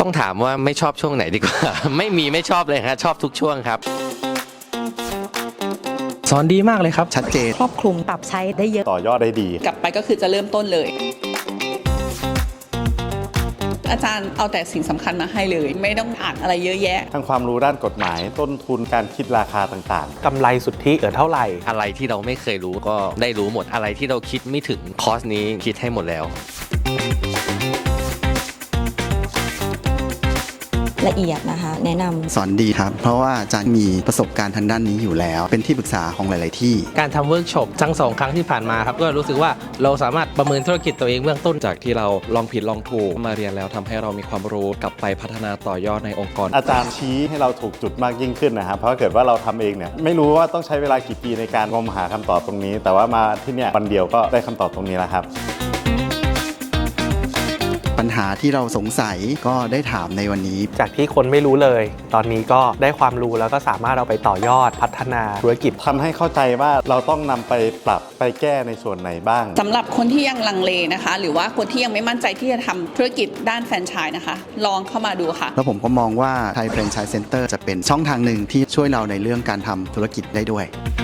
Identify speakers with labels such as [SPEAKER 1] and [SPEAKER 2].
[SPEAKER 1] ต้องถามว่าไม่ชอบช่วงไหนดีกว่า ไม่มีไม่ชอบเลยฮะชอบทุกช่วงครับ
[SPEAKER 2] สอนดีมากเลยครับ
[SPEAKER 3] ชัดเจน
[SPEAKER 4] ครอบคลุมปรับใช้ได้เยอะ
[SPEAKER 5] ต่อยอดได้ดี
[SPEAKER 6] กลับไปก็คือจะเริ่มต้นเลย อาจารย์เอาแต่สิ่งสำคัญมาให้เลย ไม่ต้องอ่านอะไรเยอะแยะ
[SPEAKER 5] ทั้งความรู้ด้านกฎหมาย ต้นทุนการคิดราคาต่าง
[SPEAKER 2] กำไรสุทธิเหลือเท่าไหร่
[SPEAKER 1] อะไรที่เราไม่เคยรู้ก็ได้รู้หมดอะไรที่เราคิดไม่ถึงคอร์สนี้คิดให้หมดแล้ว
[SPEAKER 4] ละเอียดนะคะ แนะนำ
[SPEAKER 3] สอนดีครับ เพราะว่าอาจารย์มีประสบการณ์ทางด้านนี้อยู่แล้ว เป็นที่ปรึกษาของหลาย ๆ ที่
[SPEAKER 2] การทำเวิร์กช็อปทั้งสองครั้งที่ผ่านมาครับก็รู้สึกว่าเราสามารถประเมินธุรกิจตัวเองเบื้องต้น
[SPEAKER 7] จากที่เราลองผิดลองถูกมาเรียนแล้วทำให้เรามีความรู้กลับไปพัฒนาต่อยอดในองค์กร
[SPEAKER 5] ๆอาจารย์ชี้ให้เราถูกจุดมากยิ่งขึ้นนะครับ เพราะถ้าเกิดว่าเราทำเองเนี่ยไม่รู้ว่าต้องใช้เวลากี่ปีในการงมหาคำตอบตรงนี้ แต่ว่ามาที่เนี่ยวันเดียวก็ได้คำตอบตรงนี้แล้วครับ
[SPEAKER 3] ปัญหาที่เราสงสัยก็ได้ถามในวันนี้
[SPEAKER 2] จากที่คนไม่รู้เลย ตอนนี้ก็ได้ความรู้แล้วก็สามารถเอาไปต่อยอดพัฒนาธุรกิจ
[SPEAKER 5] ทำให้เข้าใจว่าเราต้องนำไปปรับไปแก้ในส่วนไหนบ้าง
[SPEAKER 6] สำหรับคนที่ยังลังเลนะคะ หรือว่าคนที่ยังไม่มั่นใจที่จะทำธุรกิจด้านแฟรนไชส์นะคะ ลองเข้ามาดูค่ะ
[SPEAKER 3] แล้วผมก็มองว่าไทยแฟรนไชส์เซ็นเตอร์จะเป็นช่องทางหนึ่งที่ช่วยเราในเรื่องการทำธุรกิจได้ด้วย
[SPEAKER 6] ค